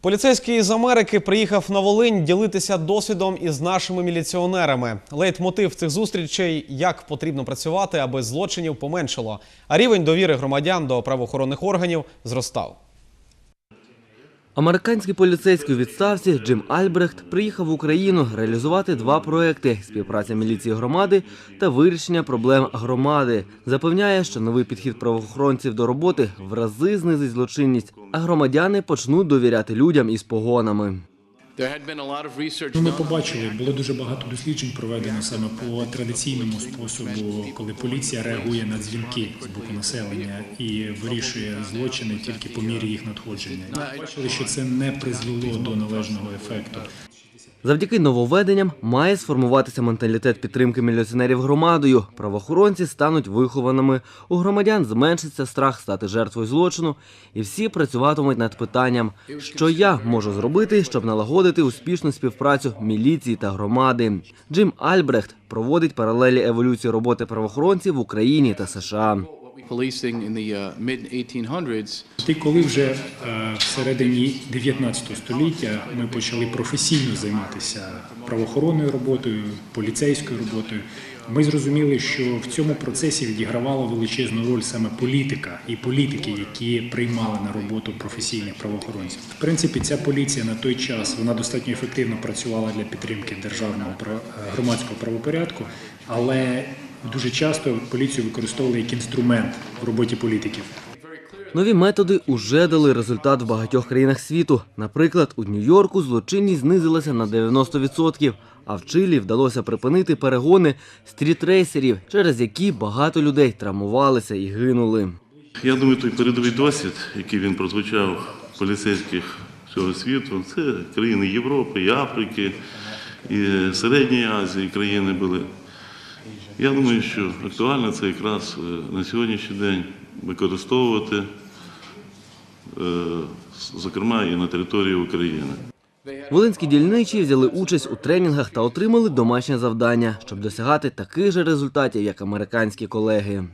Поліцейський з Америки приїхав на Волинь ділитися досвідом із нашими міліціонерами. Лейтмотив цих зустрічей як потрібно працювати, аби злочинів поменшало, а рівень довіри громадян до правоохоронних органів зростав. Американський поліцейський у відставці Джим Альбрехт приїхав в Україну реалізувати два проекти: співпраця міліції громади та вирішення проблем громади. Запевняє, що новий підхід правоохоронців до роботи в рази знизить злочинність, а громадяни почнуть довіряти людям із погонами. Ну, Ми побачили, було дуже багато досліджень проведено саме по традиційному способу, коли поліція реагує на дзвінки з боку населення і вирішує злочини тільки по мірі їх надходження. Ми бачили, що це не призвело до належного ефекту. Завдяки нововведенням має сформуватися менталітет підтримки міліціонерів громадою. Правоохоронці стануть вихованими. У громадян зменшиться страх стати жертвою злочину, і всі працюватимуть над питанням, що я можу зробити, щоб налагодити успішну співпрацю міліції та громади. Джим Альбрехт проводить паралелі еволюції роботи правоохоронців в Україні та США. The uh, mid 1800s Ти коли вже е, всередині 19 століття ми почали професійно займатися правоохоронною роботою, поліцейською роботою. Ми зрозуміли, що в цьому процесі відігравала величезну роль саме політика і політики, які приймали на роботу професійних правоохоронців. В принципі, ця поліція на той час вона достатньо ефективно працювала для підтримки державного е, громадського правопорядку, але дуже часто поліцію використовували як інструмент в роботі політиків. Нові методи уже дали результат в багатьох країнах світу. Наприклад, у Нью-Йорку злочинність знизилася на 90%, а в Чилі вдалося припинити перегони стрітрейсерів, через які багато людей травмувалися і гинули. Я думаю, той передовий досвід, який він прозвучав поліцейських всього світу, це країни Європи, і Африки, і Середньої Азії країни були. Я думаю, що актуально це якраз е, на сьогоднішній день використовувати, е, зокрема, і на території України. Волинські дільничі взяли участь у тренінгах та отримали домашнє завдання, щоб досягати таких же результатів, як американські колеги.